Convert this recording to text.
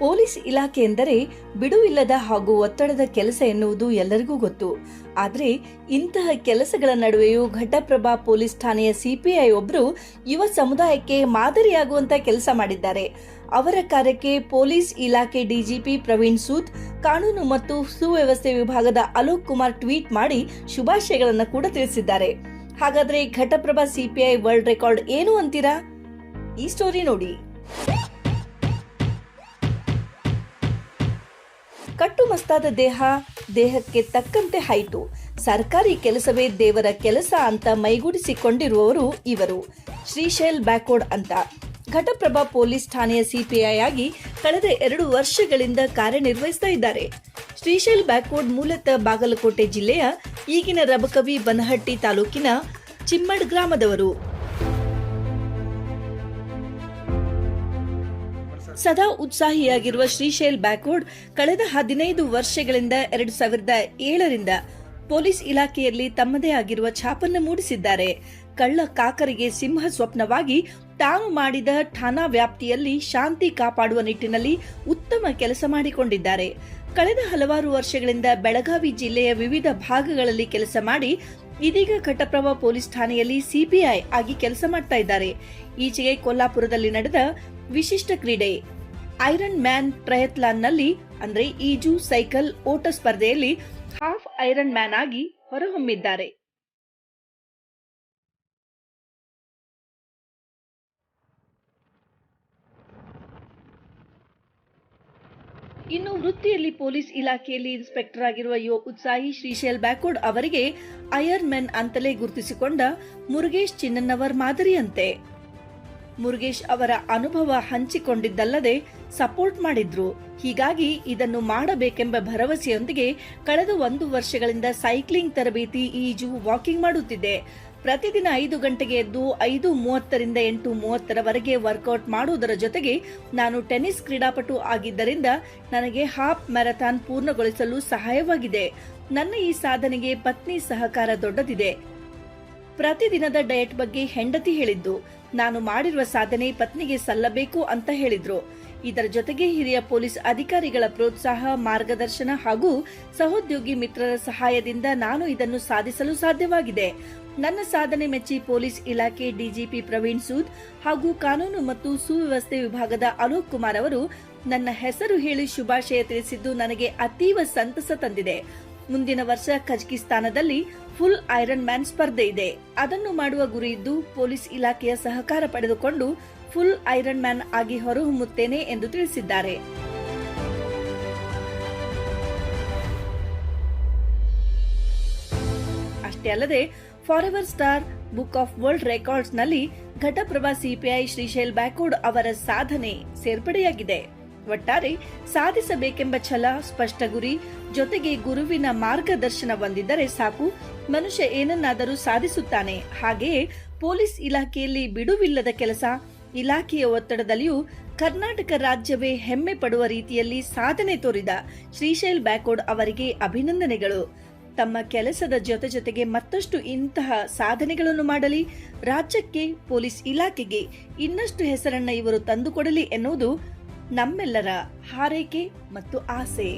Police ಇಲಾಖೆ ಎಂದರೆ ಬಿಡುವಿಲ್ಲದ ಹಾಗೂ ಒತ್ತಡದ ಕೆಲಸ ಎನ್ನುವುದು ಎಲ್ಲರಿಗೂ ಗೊತ್ತು. ಆದರೆ ಇಂತಹ ಕೆಲಸಗಳ ನಡುವೆಯೂ ಘಟಪ್ರಭಾ ಪೊಲೀಸ್ ಠಾಣೆಯ ಸಿಪಿಐ ಒಬ್ಬರು ಯುವ ಸಮುದಾಯಕ್ಕೆ ಮಾದರಿಯಾಗುವಂತ ಕೆಲಸ ಮಾಡಿದ್ದಾರೆ. ಅವರ ಕಾರ್ಯಕ್ಕೆ ಪೊಲೀಸ್ ಇಲಾಖೆ ಡಿಜಿಪಿ ಪ್ರವೀಣ್ ಸೂದ್, ಕಾನೂನು ಮತ್ತು ಸುವ್ಯವಸ್ಥೆ ವಿಭಾಗದ ಅಲೋಕ್ ಕುಮಾರ್ ಟ್ವೀಟ್ ಮಾಡಿ ಶುಭಾಶಯಗಳನ್ನು ಕೂಡ ತಿಳಿಸಿದ್ದಾರೆ. ಹಾಗಾದ್ರೆ ಘಟಪ್ರಭಾ ಸಿಪಿಐ ವರ್ಲ್ಡ್ ರೆಕಾರ್ಡ್ ಏನು ಅಂತೀರಾ? ಈ ಸ್ಟೋರಿ ನೋಡಿ. ಕಟ್ಟುಮಸ್ತಾದ ದೇಹ, ದೇಹಕ್ಕೆ ತಕ್ಕಂತೆ ಹಾಯಿತು ಸರ್ಕಾರಿ ಕೆಲಸವೇ ದೇವರ ಕೆಲಸ ಅಂತ ಮೈಗೂಡಿಸಿಕೊಂಡಿರುವವರು ಇವರು. ಶ್ರೀಶೈಲ್ ಬ್ಯಾಕೋಡ್ ಅಂತ. ಘಟಪ್ರಭಾ ಪೊಲೀಸ್ ಠಾಣೆಯ ಸಿಪಿಐ ಆಗಿ ಕಳೆದ ಎರಡು ವರ್ಷಗಳಿಂದ ಕಾರ್ಯನಿರ್ವಹಿಸ್ತಾ ಇದ್ದಾರೆ. ಶ್ರೀಶೈಲ್ ಬ್ಯಾಕ್ವರ್ಡ್ ಮೂಲತಃ ಬಾಗಲಕೋಟೆ ಜಿಲ್ಲೆಯ ಈಗಿನ ರಬಕವಿ ಬನಹಟ್ಟಿ ತಾಲೂಕಿನ ಚಿಮ್ಮಡ್ ಗ್ರಾಮದವರು. ಸದಾ ಉತ್ಸಾಹಿಯಾಗಿರುವ ಶ್ರೀಶೈಲ್ ಬ್ಯಾಕ್ವರ್ಡ್ ಕಳೆದ ಹದಿನೈದು ವರ್ಷಗಳಿಂದ ಎರಡು ಸಾವಿರದ ಏಳರಿಂದ ಪೊಲೀಸ್ ಇಲಾಖೆಯಲ್ಲಿ ತಮ್ಮದೇ ಆಗಿರುವ ಛಾಪನ್ನು ಮೂಡಿಸಿದ್ದಾರೆ. ಕಳ್ಳ ಕಾಕರಿಗೆ ಸಿಂಹ ಸ್ವಪ್ನವಾಗಿ ತಾವು ಮಾಡಿದ ಠಾಣಾ ವ್ಯಾಪ್ತಿಯಲ್ಲಿ ಶಾಂತಿ ಕಾಪಾಡುವ ನಿಟ್ಟಿನಲ್ಲಿ ಉತ್ತಮ ಕೆಲಸ ಮಾಡಿಕೊಂಡಿದ್ದಾರೆ. ಕಳೆದ ಹಲವಾರು ವರ್ಷಗಳಿಂದ ಬೆಳಗಾವಿ ಜಿಲ್ಲೆಯ ವಿವಿಧ ಭಾಗಗಳಲ್ಲಿ ಕೆಲಸ ಮಾಡಿ ಇದೀಗ ಕಟ್ಟಪ್ರಭ ಪೊಲೀಸ್ ಠಾಣೆಯಲ್ಲಿ ಸಿಪಿಐ ಆಗಿ ಕೆಲಸ ಮಾಡ್ತಾ ಇದ್ದಾರೆ. ಈಚೆಗೆ ಕೊಲ್ಲಾಪುರದಲ್ಲಿ ನಡೆದ ವಿಶಿಷ್ಟ ಕ್ರೀಡೆ ಐರನ್ ಮ್ಯಾನ್ ಟ್ರಯತ್ಲಾನ್ನಲ್ಲಿ ಅಂದ್ರೆ ಈಜು, ಸೈಕಲ್, ಓಟ ಸ್ಪರ್ಧೆಯಲ್ಲಿ ಹಾಫ್ ಐರನ್ ಮ್ಯಾನ್ ಆಗಿ ಹೊರಹೊಮ್ಮಿದ್ದಾರೆ. ಇನ್ನು ವೃತ್ತಿಯಲ್ಲಿ ಪೊಲೀಸ್ ಇಲಾಖೆಯಲ್ಲಿ ಇನ್ಸ್ಪೆಕ್ಟರ್ ಆಗಿರುವ ಯುವ ಉತ್ಸಾಹಿ ಶ್ರೀಶೈಲ್ ಬ್ಯಾಕೋಡ್ ಅವರಿಗೆ ಐರನ್ ಮ್ಯಾನ್ ಅಂತಲೇ ಗುರುತಿಸಿಕೊಂಡ ಮುರುಗೇಶ್ ಚಿನ್ನನ್ನವರ್ ಮಾದರಿಯಂತೆ. ಮುರುಗೇಶ್ ಅವರ ಅನುಭವ ಹಂಚಿಕೊಂಡಿದ್ದಲ್ಲದೆ ಸಪೋರ್ಟ್ ಮಾಡಿದ್ರು. ಹೀಗಾಗಿ ಇದನ್ನು ಮಾಡಬೇಕೆಂಬ ಭರವಸೆಯೊಂದಿಗೆ ಕಳೆದ ಒಂದು ವರ್ಷಗಳಿಂದ ಸೈಕ್ಲಿಂಗ್ ತರಬೇತಿ ಈಜು ವಾಕಿಂಗ್ ಮಾಡುತ್ತಿದೆ. ಪ್ರತಿದಿನ ಐದು ಗಂಟೆಗೆ ಎದ್ದು ಐದು ಮೂವತ್ತರಿಂದ ಎಂಟು ಮೂವತ್ತರವರೆಗೆ ವರ್ಕೌಟ್ ಮಾಡುವುದರ ಜೊತೆಗೆ ನಾನು ಟೆನ್ನಿಸ್ ಕ್ರೀಡಾಪಟು ಆಗಿದ್ದರಿಂದ ನನಗೆ ಹಾಫ್ ಮ್ಯಾರಥಾನ್ ಪೂರ್ಣಗೊಳಿಸಲು ಸಹಾಯವಾಗಿದೆ. ನನ್ನ ಈ ಸಾಧನೆಗೆ ಪತ್ನಿ ಸಹಕಾರ ದೊಡ್ಡದಿದೆ. ಪ್ರತಿದಿನದ ಡಯಟ್ ಬಗ್ಗೆ ಹೆಂಡತಿ ಹೇಳಿದ್ದು, ನಾನು ಮಾಡಿರುವ ಸಾಧನೆ ಪತ್ನಿಗೆ ಸಲ್ಲಬೇಕು ಅಂತ ಹೇಳಿದ್ರು. ಇದರ ಜೊತೆಗೆ ಹಿರಿಯ ಪೊಲೀಸ್ ಅಧಿಕಾರಿಗಳ ಪ್ರೋತ್ಸಾಹ, ಮಾರ್ಗದರ್ಶನ ಹಾಗೂ ಸಹೋದ್ಯೋಗಿ ಮಿತ್ರರ ಸಹಾಯದಿಂದ ನಾನು ಇದನ್ನು ಸಾಧಿಸಲು ಸಾಧ್ಯವಾಗಿದೆ. ನನ್ನ ಸಾಧನೆ ಮೆಚ್ಚಿ ಪೊಲೀಸ್ ಇಲಾಖೆ ಡಿಜಿಪಿ ಪ್ರವೀಣ್ ಸೂದ್ ಹಾಗೂ ಕಾನೂನು ಮತ್ತು ಸುವ್ಯವಸ್ಥೆ ವಿಭಾಗದ ಅಲೋಕ್ ಕುಮಾರ್ ಅವರು ನನ್ನ ಹೆಸರು ಹೇಳಿ ಶುಭಾಶಯ ತಿಳಿಸಿದ್ದು ನನಗೆ ಅತೀವ ಸಂತಸ ತಂದಿದೆ. ಮುಂದಿನ ವರ್ಷ ಕಜಕಿಸ್ತಾನದಲ್ಲಿ ಫುಲ್ ಐರನ್ ಮ್ಯಾನ್ ಸ್ಪರ್ಧೆ ಇದೆ. ಅದನ್ನು ಮಾಡುವ ಗುರಿ ಇದ್ದು ಪೊಲೀಸ್ ಇಲಾಖೆಯ ಸಹಕಾರ ಪಡೆದುಕೊಂಡು ಫುಲ್ ಐರನ್ ಮ್ಯಾನ್ ಆಗಿ ಹೊರಹೊಮ್ಮುತ್ತೇನೆ ಎಂದು ತಿಳಿಸಿದ್ದಾರೆ. ಅಷ್ಟೇ ಅಲ್ಲದೆ forever star book of world ರೆಕಾರ್ಡ್ಸ್ನಲ್ಲಿ Ghataprabha CPI Shrishail Byakod ಅವರ ಸಾಧನೆ ಸೇರ್ಪಡೆಯಾಗಿದೆ. ಒಟ್ಟಾರೆ ಸಾಧಿಸಬೇಕೆಂಬ ಛಲ, ಸ್ಪಷ್ಟ ಗುರಿ ಜೊತೆಗೆ ಗುರುವಿನ ಮಾರ್ಗದರ್ಶನ ಹೊಂದಿದ್ದರೆ ಸಾಕು. ಮನುಷ್ಯ ಏನನ್ನಾದರೂ ಸಾಧಿಸುತ್ತಾನೆ. ಹಾಗೆಯೇ ಪೊಲೀಸ್ ಇಲಾಖೆಯಲ್ಲಿ ಬಿಡುವಿಲ್ಲದ ಕೆಲಸ. ಇಲಾಖೆಯ ಒತ್ತಡದಲ್ಲಿಯೂ ಕರ್ನಾಟಕ ರಾಜ್ಯವೇ ಹೆಮ್ಮೆ ಪಡುವ ರೀತಿಯಲ್ಲಿ ಸಾಧನೆ ತೋರಿದ ಶ್ರೀಶೈಲ್ ಬ್ಯಾಕೋಡ್ ಅವರಿಗೆ ಅಭಿನಂದನೆಗಳು. ತಮ್ಮ ಕೆಲಸದ ಜೊತೆ ಜೊತೆಗೆ ಮತ್ತಷ್ಟು ಇಂತಹ ಸಾಧನೆಗಳನ್ನು ಮಾಡಲಿ. ರಾಜ್ಯಕ್ಕೆ, ಪೊಲೀಸ್ ಇಲಾಖೆಗೆ ಇನ್ನಷ್ಟು ಹೆಸರನ್ನ ಇವರು ತಂದುಕೊಡಲಿ ಎನ್ನುವುದು ನಮ್ಮೆಲ್ಲರ ಹಾರೈಕೆ ಮತ್ತು ಆಸೆ.